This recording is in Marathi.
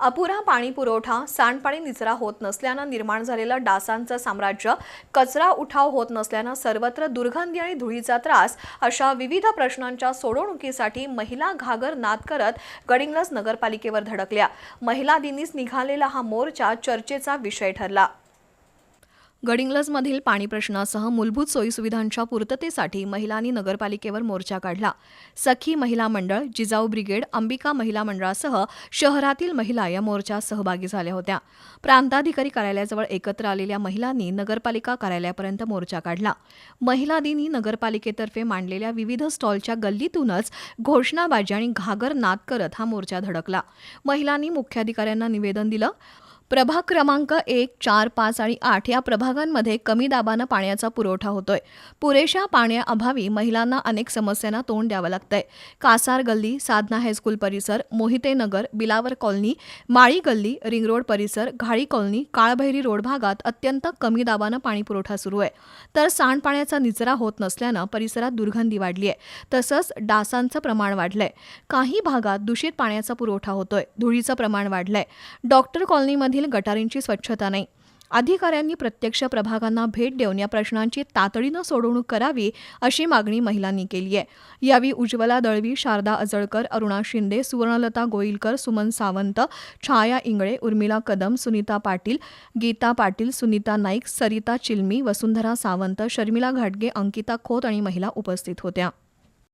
अपुरा पाणी पुरवठा सांडपाणी निचरा होत नसल्यानं निर्माण झालेलं डासांचं साम्राज्य कचरा उठाव होत नसल्यानं सर्वत्र दुर्गंधी आणि धुळीचा त्रास अशा विविध प्रश्नांच्या सोडवणुकीसाठी महिला घागर नाद करत गडिंग्लज नगरपालिकेवर धडकल्या. महिला दिनीच निघालेला हा मोर्चा चर्चेचा विषय ठरला. गडिंग्लजमधील पाणी प्रश्नासह मूलभूत सोयीसुविधांच्या पूर्ततेसाठी महिलांनी नगरपालिकेवर मोर्चा काढला. सखी महिला मंडळ जिजाऊ ब्रिगेड अंबिका महिला मंडळासह शहरातील महिला या मोर्चात सहभागी झाल्या होत्या. प्रांताधिकारी कार्यालयाजवळ एकत्र आलेल्या महिलांनी नगरपालिका कार्यालयापर्यंत मोर्चा काढला. महिला दिनी नगरपालिकेतर्फे मांडलेल्या विविध स्टॉलच्या गल्लीतूनच घोषणाबाजी आणि घागर नाद करत हा मोर्चा धडकला. महिलांनी मुख्याधिकाऱ्यांना निवेदन दिलं प्रभाग क्रमांक एक चार पाच आणि आठ या प्रभागांमध्ये कमी दाबानं पाण्याचा पुरवठा होतोय. पुरेशा पाण्याअभावी महिलांना अनेक समस्यांना तोंड द्यावं लागतंय. कासार गल्ली साधना हायस्कूल परिसर मोहिते नगर बिलावर कॉलनी माळी गल्ली रिंग रोड परिसर घाळी कॉलनी काळभैरी रोड भागात अत्यंत कमी दाबानं पाणीपुरवठा सुरू आहे. तर सांडपाण्याचा निचरा होत नसल्यानं परिसरात दुर्गंधी वाढली आहे तसंच डासांचं प्रमाण वाढलंय. काही भागात दूषित पाण्याचा पुरवठा होतोय. धुळीचं प्रमाण वाढलंय. डॉक्टर कॉलनीमध्ये कॉलनीमधील गटारींची स्वच्छता नाही. अधिकाऱ्यांनी प्रत्यक्ष प्रभागांना भेट देऊन या प्रश्नांची तातडीनं सोडवणूक करावी अशी मागणी महिलांनी केली आहे. यावेळी उज्ज्वला दळवी शारदा अजळकर अरुणा शिंदे सुवर्णलता गोईलकर सुमन सावंत छाया इंगळे उर्मिला कदम सुनीता पाटील गीता पाटील सुनीता नाईक सरिता चिलमी वसुंधरा सावंत शर्मिला घाटगे अंकिता खोत आणि महिला उपस्थित होत्या.